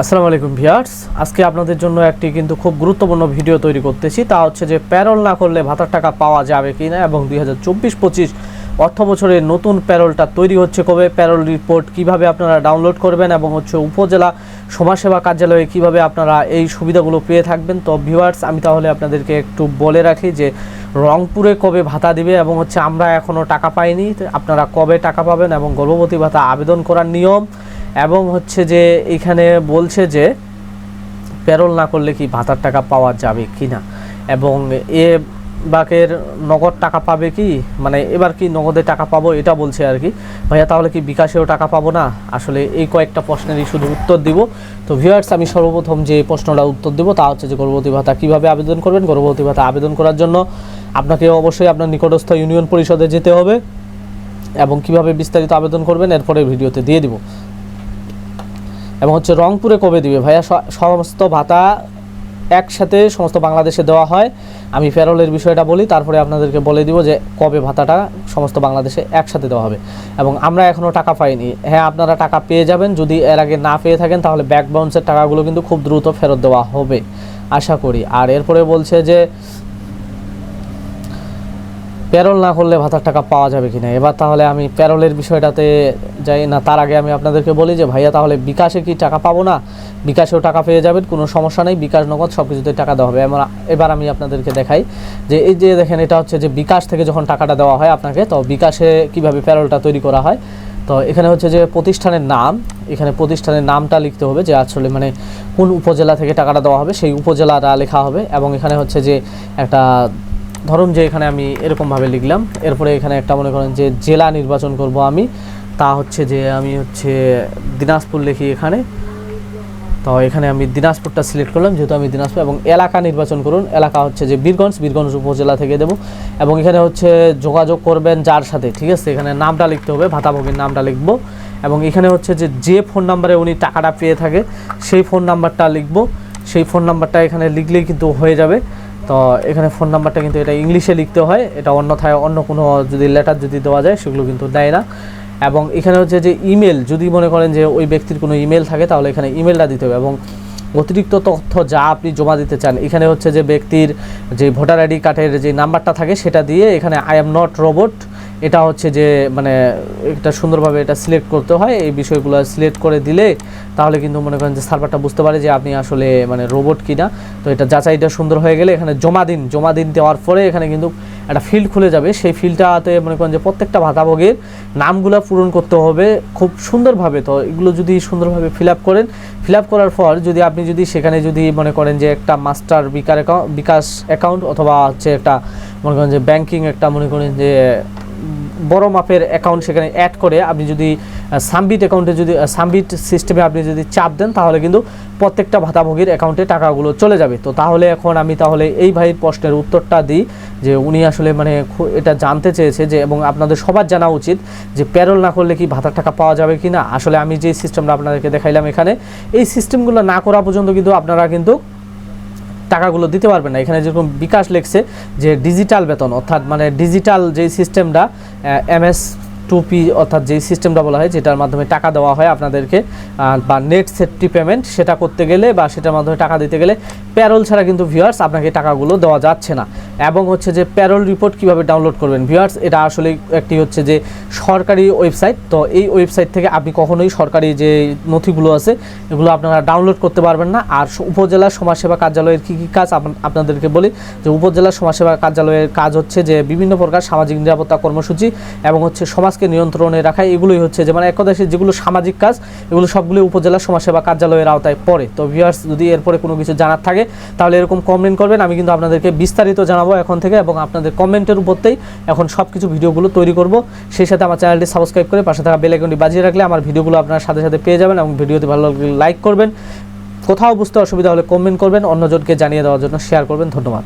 আসসালামু আলাইকুম ভিয়ার্স আজকে আপনাদের জন্য একটি কিন্তু খুব গুরুত্বপূর্ণ ভিডিও তৈরি করতেছি। তা হচ্ছে যে প্যারোল না করলে ভাতার টাকা পাওয়া যাবে কি না এবং দুই হাজার চব্বিশ পঁচিশ অর্থ বছরের নতুন প্যারোলটা তৈরি হচ্ছে কবে, প্যারোল রিপোর্ট কীভাবে আপনারা ডাউনলোড করবেন এবং হচ্ছে উপজেলা সমাজসেবা কার্যালয়ে কীভাবে আপনারা এই সুবিধাগুলো পেয়ে থাকবেন। তো ভিউয়ার্স, আমি তাহলে আপনাদেরকে একটু বলে রাখি যে রংপুরে কবে ভাতা দিবে এবং হচ্ছে আমরা এখনও টাকা পাইনি। আপনারা কবে টাকা পাবেন এবং গর্ভবতী ভাতা আবেদন করার নিয়ম এবং হচ্ছে যে এখানে বলছে যে প্যারোল না করলে কি ভাতার টাকা পাওয়া যাবে কি না এবং এ বাকের নগদ টাকা পাবে কি? মানে এবার কি নগদে টাকা পাবো এটা বলছে আর কি। ভাইয়া, তাহলে কি বিকাশেও টাকা পাবো না? আসলে এই কয়েকটা প্রশ্নেরই শুধু উত্তর দিব। তো ভিউয়ার্স আমি সর্বপ্রথম যে প্রশ্নটা উত্তর দিব তা হচ্ছে যে গর্ভবতী ভাতা কীভাবে আবেদন করবেন? গর্ভবতী ভাতা আবেদন করার জন্য আপনাকে অবশ্যই আপনার নিকটস্থ ইউনিয়ন পরিষদে যেতে হবে এবং কীভাবে বিস্তারিত আবেদন করবেন এরপরে ভিডিওতে দিয়ে দিব। এবং হচ্ছে রংপুরে কবে দিবে? ভাইয়া সমস্ত ভাতা একসাথে সমস্ত বাংলাদেশে দেওয়া হয়। আমি প্যারোলের বিষয়টা বলি, তারপরে আপনাদেরকে বলে দিব যে কবে ভাতাটা সমস্ত বাংলাদেশে একসাথে দেওয়া হবে। এবং আমরা এখনও টাকা পাইনি। হ্যাঁ আপনারা টাকা পেয়ে যাবেন। যদি এর আগে না পেয়ে থাকেন, তাহলে ব্যাক বাউন্সের টাকাগুলো কিন্তু খুব দ্রুত ফেরত দেওয়া হবে। আশা করি। আর এরপরে বলছে যে প্যারোল না করলে ভাতার টাকা পাওয়া যাবে কিনা এবার তাহলে আমি প্যারোলের বিষয়টাতে যাই না, তার আগে আমি আপনাদেরকে বলি যে, ভাইয়া, তাহলে বিকাশে কি টাকা পাবো না? বিকাশেও টাকা পেয়ে যাবেন, কোনো সমস্যা নেই, বিকাশ নগদ সব কিছুতে টাকা দেওয়া হবে। এবার এবার আমি আপনাদেরকে দেখাই যে, এই যে দেখেন, এটা হচ্ছে যে বিকাশ থেকে যখন টাকাটা দেওয়া হয় আপনাকে, তো বিকাশে কীভাবে প্যারোলটা তৈরি করা হয়? তো এখানে হচ্ছে যে প্রতিষ্ঠানের নাম, এখানে প্রতিষ্ঠানের নামটা লিখতে হবে যে, আসলে মানে কোন উপজেলা থেকে টাকাটা দেওয়া হবে, সেই উপজেলাটা লেখা হবে এবং এখানে হচ্ছে যে একটা ধরুন যে এখানে আমি এরকমভাবে লিখলাম, এরপরে এখানে একটা মনে করেন যে জেলা নির্বাচন করব আমি, তা হচ্ছে যে আমি হচ্ছে দিনাজপুর লিখি এখানে। তো এখানে আমি দিনাজপুরটা সিলেক্ট করলাম, যেহেতু আমি দিনাজপুর, এবং এলাকা নির্বাচন করুন, এলাকা হচ্ছে যে বীরগঞ্জ বীরগঞ্জ উপজেলা থেকে দেবো। এবং এখানে হচ্ছে যোগাযোগ করবেন যার সাথে, ঠিক আছে? এখানে নামটা লিখতে হবে, ভাতাভোগীর নামটা লিখব। এবং এখানে হচ্ছে যে যে ফোন নাম্বারে উনি টাকাটা পেয়ে থাকে, সেই ফোন নাম্বারটা লিখব। সেই ফোন নাম্বারটা এখানে লিখলেই কিন্তু হয়ে যাবে। তো এখানে ফোন নাম্বারটা কিন্তু এটা ইংলিশে লিখতে হয়। এটা অন্যথায় অন্য কোনো যদি লেটার যদি দেওয়া যায়, সেগুলো কিন্তু দেয় না। এবং এখানে হচ্ছে যে ইমেল যদি মনে করেন যে ওই ব্যক্তির কোনো ইমেল থাকে, তাহলে এখানে ইমেলটা দিতে হবে। এবং অতিরিক্ত তথ্য যা আপনি জমা দিতে চান, এখানে হচ্ছে যে ব্যক্তির যে ভোটার আইডি কার্ডের যে নাম্বারটা থাকে, সেটা দিয়ে এখানে আই এম নট রোবট এটা হচ্ছে যে মানে এটা সুন্দরভাবে এটা সিলেক্ট করতে হয়। এই বিষয়গুলো সিলেক্ট করে দিলে তাহলে কিন্তু মনে করেন যে সার্ভারটা বুঝতে পারে যে আপনি আসলে মানে রোবট কিনা। তো এটা যাচাইটা সুন্দর হয়ে গেলে এখানে জমা দিন। জমা দিন দেওয়ার পরে এখানে কিন্তু একটা ফিল্ড খুলে যাবে। সেই ফিল্ডটাতে মনে করেন যে প্রত্যেকটা ভাতাভোগীর নামগুলো পূরণ করতে হবে খুব সুন্দরভাবে। তো এগুলো যদি সুন্দরভাবে ফিল আপ করেন ফিল আপ করার পর যদি আপনি যদি সেখানে যদি মনে করেন যে একটা মাস্টার বিকার বিকাশ অ্যাকাউন্ট অথবা হচ্ছে একটা মনে করেন যে ব্যাংকিং একটা মনে করেন যে বড় মাপের অ্যাকাউন্ট সেখানে অ্যাড করে আপনি যদি সামবিট অ্যাকাউন্টে যদি সামবিট সিস্টেমে আপনি যদি চাপ দেন, তাহলে কিন্তু প্রত্যেকটা ভাতাভোগীর অ্যাকাউন্টে টাকাগুলো চলে যাবে। তো তাহলে এখন আমি তাহলে এই ভাইয়ের প্রশ্নের উত্তরটা দিই, যে উনি আসলে মানে এটা জানতে চেয়েছে যে, এবং আপনাদের সবার জানা উচিত যে প্যারোল না করলে কি ভাতার টাকা পাওয়া যাবে কি না আসলে আমি যে সিস্টেমটা আপনাদেরকে দেখাইলাম এখানে, এই সিস্টেমগুলো না করা পর্যন্ত কিন্তু আপনারা কিন্তু টাকাগুলো দিতে পারবে না। এখানে যেরকম বিকাশ লেখছে যে ডিজিটাল বেতন, অর্থাৎ মানে ডিজিটাল যে সিস্টেমটা এমএস টু পি অর্থাৎ যেই সিস্টেমটা বলা হয়, যেটার মাধ্যমে টাকা দেওয়া হয় আপনাদেরকে বা নেট সেফটি পেমেন্ট সেটা করতে গেলে বা সেটার মাধ্যমে টাকা দিতে গেলে প্যারোল ছাড়া কিন্তু ভিউয়ার্স আপনাকে টাকাগুলো দেওয়া যাচ্ছে না। এবং হচ্ছে যে প্যারোল রিপোর্ট কীভাবে ডাউনলোড করবেন? ভিউয়ার্স এটা আসলে একটি হচ্ছে যে সরকারি ওয়েবসাইট তো এই ওয়েবসাইট থেকে আপনি কখনোই সরকারি যে নথিগুলো আছে, এগুলো আপনারা ডাউনলোড করতে পারবেন না। আর উপজেলা সমাজসেবা কার্যালয়ের কী কী কাজ আপ- আপনাদেরকে বলি, যে উপজেলা সমাজসেবা কার্যালয়ের কাজ হচ্ছে যে বিভিন্ন প্রকার সামাজিক নিরাপত্তা কর্মসূচি এবং হচ্ছে সমাজকে নিয়ন্ত্রণে রাখা এগুলোই হচ্ছে যে মানে এক কথায় সে- যেগুলো সামাজিক কাজ, এগুলো সবগুলো উপজেলা সমাজসেবা কার্যালয়ের আওতায় পড়ে। তো ভিউয়ার্স যদি এরপরে কোনো কিছু জানার থাকে, তাহলে এরকম কমেন্ট করবেন, আমি কিন্তু আপনাদেরকে বিস্তারিত জানাব এখন থেকে এবং আপনাদের কমেন্টের উপরতেই এখন সব কিছু ভিডিওগুলো তৈরি করব। সেই সাথে আমার চ্যানেলটি সাবস্ক্রাইব করে পাশে থাকা বেল আইকনটি বাজিয়ে রাখলে আমার ভিডিওগুলো আপনার সাথে সাথে পেয়ে যাবেন এবং ভিডিওতে ভালো লাগলে লাইক করবেন। কোথাও বুঝতে অসুবিধা হলে কমেন্ট করবেন, অন্যজনকে জানিয়ে দেওয়ার জন্য শেয়ার করবেন। ধন্যবাদ।